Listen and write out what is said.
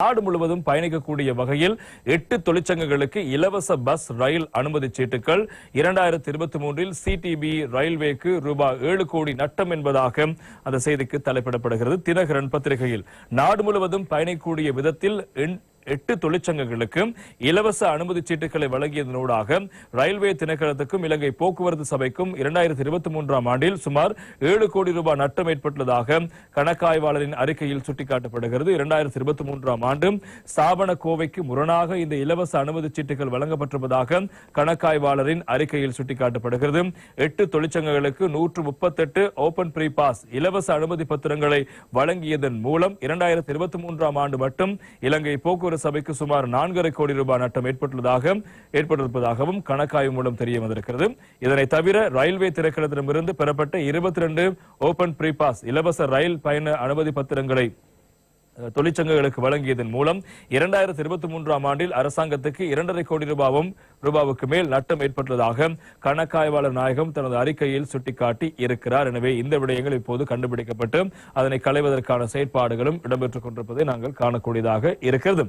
நாடு முழுவதும் பயணிக்கக்கூடிய வகையில் எட்டு தொழிற்சங்கங்களுக்கு இலவச பஸ் ரயில் அனுமதி சீட்டுகள் இரண்டாயிரத்தி இருபத்தி மூன்றில் சிடிபி ரயில்வேக்கு ரூபாய் ஏழு கோடி நட்டம் என்பதாக அந்த செய்திக்கு தலைப்பிடப்படுகிறது. தினகரன் பத்திரிகையில் நாடு முழுவதும் பயணிக்கக்கூடிய விதத்தில் எட்டு தொழிற்சங்கங்களுக்கு இலவச அனுமதி சீட்டுகளை வழங்கியதனூடாக ரயில்வே திணைக்களத்துக்கும் இலங்கை போக்குவரத்து சபைக்கும் இரண்டாயிரத்தி இருபத்தி மூன்றாம் ஆண்டில் சுமார் ஏழு கோடி ரூபாய் நட்டம் ஏற்பட்டுள்ளதாக கணக்காய்வாளரின் அறிக்கையில் சுட்டிக்காட்டப்படுகிறது. இரண்டாயிரத்தி இருபத்தி மூன்றாம் ஆண்டு ஸ்தாபன கோவைக்கு முரணாக இந்த இலவச அனுமதி சீட்டுகள் வழங்கப்பட்டிருப்பதாக கணக்காய்வாளரின் அறிக்கையில் சுட்டிக்காட்டப்படுகிறது. எட்டு தொழிற்சங்கங்களுக்கு நூற்று முப்பத்தெட்டு ஓபன் ப்ரீ பாஸ் இலவச அனுமதி பத்திரங்களை வழங்கியதன் மூலம் இரண்டாயிரத்தி இருபத்தி மூன்றாம் ஆண்டு மட்டும் இலங்கை போக்குவரத்து சபைக்கு சுமார் நான்கரை கோடி ரூபாய் நட்டம் ஏற்பட்டுள்ளதாக ஏற்பட்டிருப்பதாகவும் கணக்காய்வு மூலம் தெரிய வந்திருக்கிறது. இதனை தவிர ரயில்வே திரைக்களத்திடமிருந்து பெறப்பட்ட இருபத்தி ரெண்டு ஓபன் ப்ரீபாஸ் இலவச ரயில் பயண அனுமதி பத்திரங்களை தொழிற்சங்கங்களுக்கு வழங்கியதன் மூலம் இரண்டாயிரத்தி இருபத்தி மூன்றாம் ஆண்டில் அரசாங்கத்துக்கு இரண்டரை கோடி ரூபாவும் ரூபாவுக்கு மேல் நட்டம் ஏற்பட்டுள்ளதாக கணக்காய்வாளர் நாயகம் தனது அறிக்கையில் சுட்டிக்காட்டி இருக்கிறார். எனவே இந்த விடயங்கள் இப்போது கண்டுபிடிக்கப்பட்டு அதனை களைவதற்கான செயற்பாடுகளும் இடம்பெற்றுக் கொண்டிருப்பதை நாங்கள் காணக்கூடியதாக இருக்கிறது.